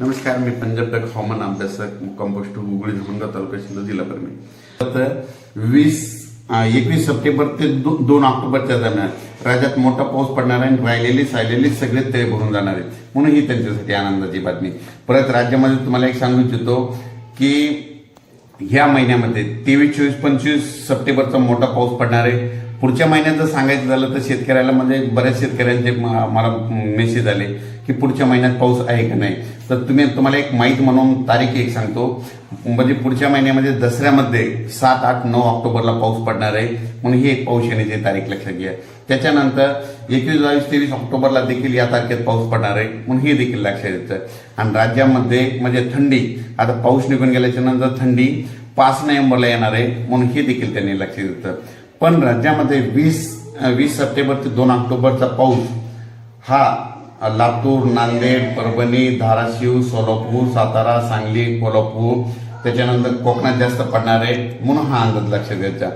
नमस्कार मी पंजाब डक हवामान अभ्यासक कंपोस्ट गुगळी धामणगाव तालुका शिंदे जिल्हा परमी तर वीस एकवीस सप्टेंबर ते दो, दोन ऑक्टोबरच्या दरम्यान राज्यात मोठा पाऊस पडणार आहे आणि राहिलेली सायलेली सगळे तळे भरून जाणार आहेत. म्हणून ही त्यांच्यासाठी आनंदाची बातमी. परत राज्यामध्ये तुम्हाला एक सांगू इच्छितो की ह्या महिन्यामध्ये तेवीस चोवीस पंचवीस सप्टेंबरचा मोठा पाऊस पडणार आहे. पुढच्या महिन्यात जर सांगायचं झालं तर शेतकऱ्याला म्हणजे बऱ्याच शेतकऱ्यांचे मला मेसेज आले की पुढच्या महिन्यात पाऊस आहे का नाही? तर तुम्ही तुम्हाला एक माहीत म्हणून तारीख एक सांगतो. म्हणजे पुढच्या महिन्यामध्ये दसऱ्यामध्ये सात आठ नऊ ऑक्टोबरला पाऊस पडणार आहे. म्हणून ही एक पाऊस येण्याची तारीख लक्षात घ्या. त्याच्यानंतर एकवीस बावीस तेवीस ऑक्टोबरला देखील या तारखेत पाऊस पडणार आहे. म्हणून हे देखील लक्षात येतं. आणि राज्यामध्ये म्हणजे थंडी आता पाऊस निघून गेल्याच्यानंतर थंडी पाच नोव्हेंबरला येणार आहे. म्हणून हे देखील त्यांनी लक्षात येतं. पण राज्यामध्ये वीस वीस सप्टेंबर ते दोन ऑक्टोबरचा पाऊस हा लातूर नांदेड परभणी धाराशिव सोलापूर सातारा सांगली कोल्हापूर त्याच्यानंतर कोकणात जास्त पडणार आहे म्हणून हा अंदाज लक्षात द्यायचा